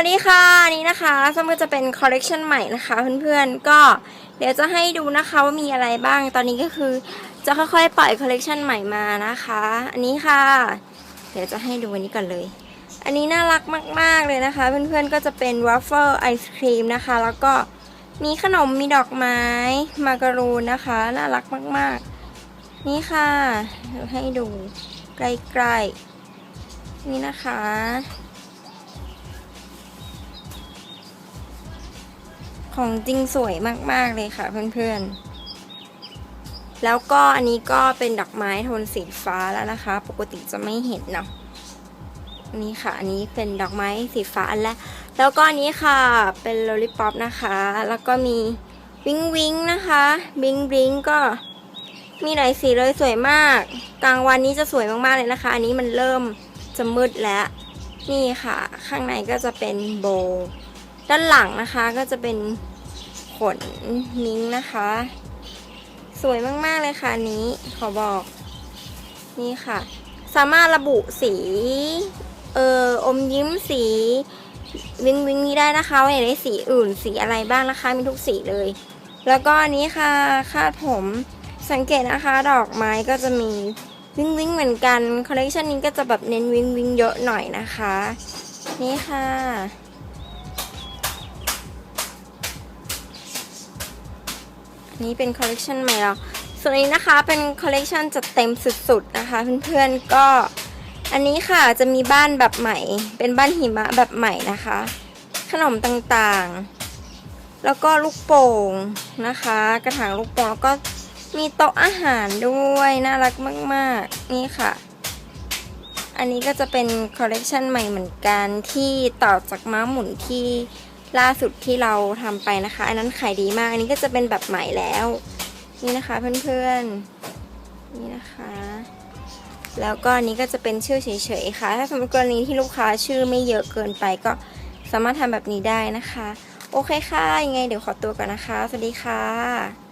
วัสดีค่ะนี่นะคะส้มก็จะเป็นคอลเลกชันใหม่นะคะเพื่อนๆก็เดี๋ยวจะให้ดูนะคะว่ามีอะไรบ้างตอนนี้ก็คือจะค่อยๆปล่อยคอลเลกชันใหม่มานะคะ อันนี้ค่ะ เดี๋ยวจะให้ดูอันนี้ก่อนเลย อันนี้น่ารักมาก ๆเลยนะคะ เพื่อนๆก็จะเป็นว a ฟเฟิลไอศครีมนะคะ แล้วก็มีขนมมีดอกไม้มาการูนนะคะน่ารักมาก ๆ นี่ค่ะให้ดูใกล้ๆนี่นะคะ ของจริงสวยมาก ๆ เลยค่ะเพื่อนๆ แล้วก็อันนี้ก็เป็นดอกไม้โทนสีฟ้าแล้วนะคะ ปกติจะไม่เห็นเนาะนนี้ค่ะ อันนี้เป็นดอกไม้สีฟ้าอันแรกแล้วก็อันนี้ค่ะเป็นโลลิปอปนะคะ แล้วก็มีวิงวิงนะคะบิงบิงก็มีหลายสีเลยสวยมาก กลางวันนี้จะสวยมากๆเลยนะคะ อันนี้มันเริ่มจะมืดแล้ว นี่ค่ะ ข้างในก็จะเป็นโบ ด้านหลังนะคะก็จะเป็นขนนิ้งนะคะ สวยมากๆเลยค่ะนี้ขอบอก นี่ค่ะ สามารถระบุสี เอออมยิ้มสีวิงวิงนี้ได้นะคะว่าอยากได้สีอื่นสีอะไรบ้างนะคะมีทุกสีเลย แล้วก็อันนี้ค่ะคาดผมสังเกตนะคะ ดอกไม้ก็จะมีวิงวิงเหมือนกันคอลเลคชันนี้ก็จะแบบเน้นวิงวิงเยอะหน่อยนะคะ นี่ค่ะ นี้เป็นคอลเลกชันใหม่แล้วส่วนนี้นะคะเป็นคอลเลกชันจัดเต็มสุดๆนะคะเพื่อนๆก็อันนี้ค่ะจะมีบ้านแบบใหม่ เป็นบ้านหิมะแบบใหม่นะคะ ขนมต่างๆ แล้วก็ลูกโป่งนะคะ กระถางลูกโป่งแล้วก็มีโต๊ะอาหารด้วยน่ารักมากๆนี่ค่ะ อันนี้ก็จะเป็นคอลเลกชันใหม่เหมือนกันที่ต่อจากม้าหมุนที่ ล่าสุดที่เราทำไปนะคะ อันนั้นขายดีมาก อันนี้ก็จะเป็นแบบใหม่แล้ว นี่นะคะเพื่อนๆ นี่นะคะ แล้วก็อันนี้ก็จะเป็นชื่อเฉยๆค่ะ ถ้าสมมติกรณีที่ลูกค้าชื่อไม่เยอะเกินไปก็สามารถทำแบบนี้ได้นะคะ โอเคค่ะ ยังไงเดี๋ยวขอตัวก่อนนะคะ สวัสดีค่ะ